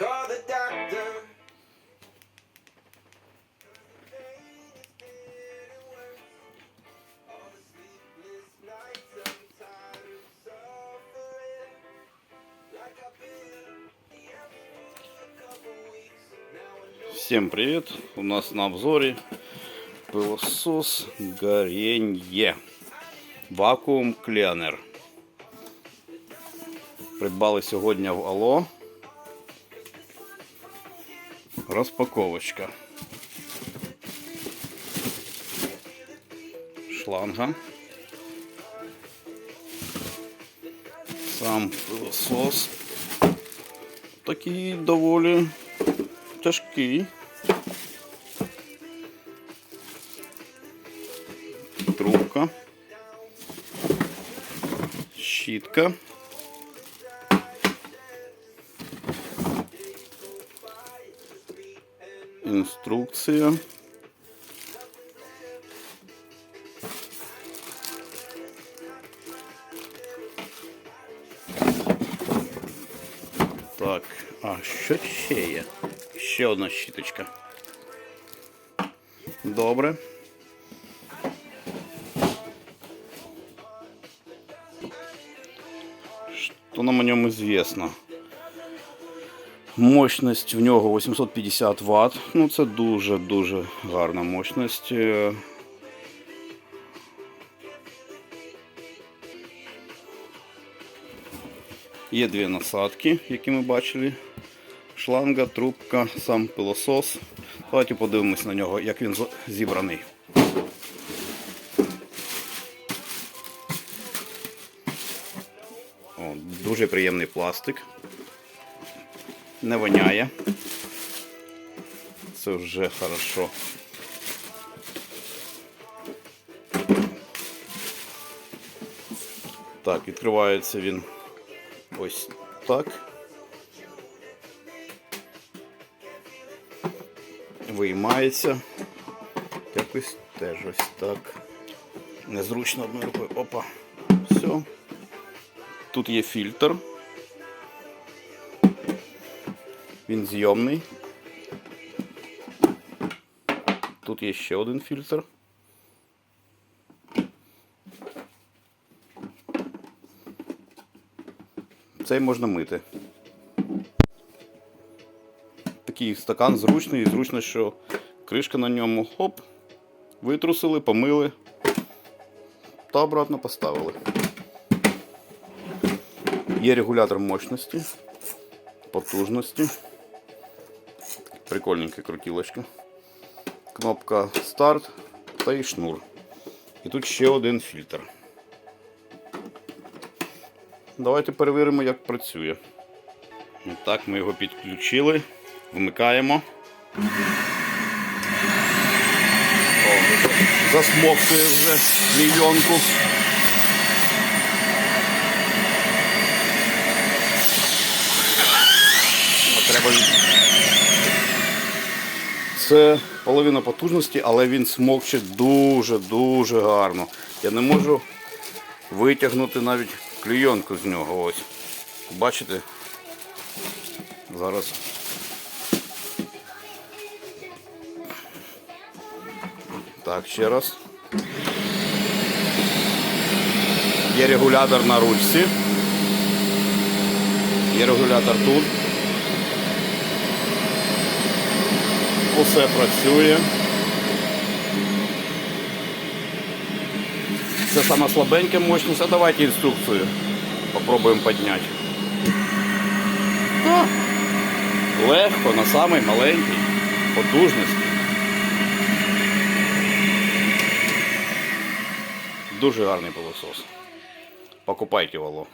call the doctor. Всем привет! У нас на обзоре пылесос Горенье Вакуум Cleaner. Придбали сьогодні в Ало. Розпаковочка. Шланга. Сам пилосос. Такий доволі тяжкий. Трубка. Щітка. Інструкція. Так, а що ще є? Ще одна щіточка. Добре. Що нам о ньому известно? Мощність в нього 850 Вт. Ну це дуже-дуже гарна мощність. Є дві насадки, які ми бачили. Шланга, трубка, сам пилосос. Давайте подивимось на нього, як він зібраний. О, дуже приємний пластик. Не воняє. Це вже хорошо. Так, відкривається він ось так. Виймається. Якось теж ось так. Незручно одною рукою. Опа. Все. Тут є фільтр. Він зйомний. Тут є ще один фільтр. Цей можна мити. Такий стакан зручний, і зручно, що кришка на ньому хоп, витрусили, помили та обратно поставили. Є регулятор мощності, потужності. Прикольненька крутілочка. Кнопка старт та і шнур. І тут ще один фільтр. Давайте перевіримо, як працює. Так, ми його підключили, вмикаємо. Засмоктує вже клійонку. О, Треба Це половина потужності, але він смокче дуже-дуже гарно. Я не можу витягнути навіть клійонку з нього. Ось. Бачите? Зараз. Так, ще раз. Є регулятор на ручці. Є регулятор тут. Усе працює. Це сама слабенька мощність. А давайте інструкцію. Попробуємо підняти. Легко на самий маленький потужності. Дуже гарний пилосос. Покупайте вало.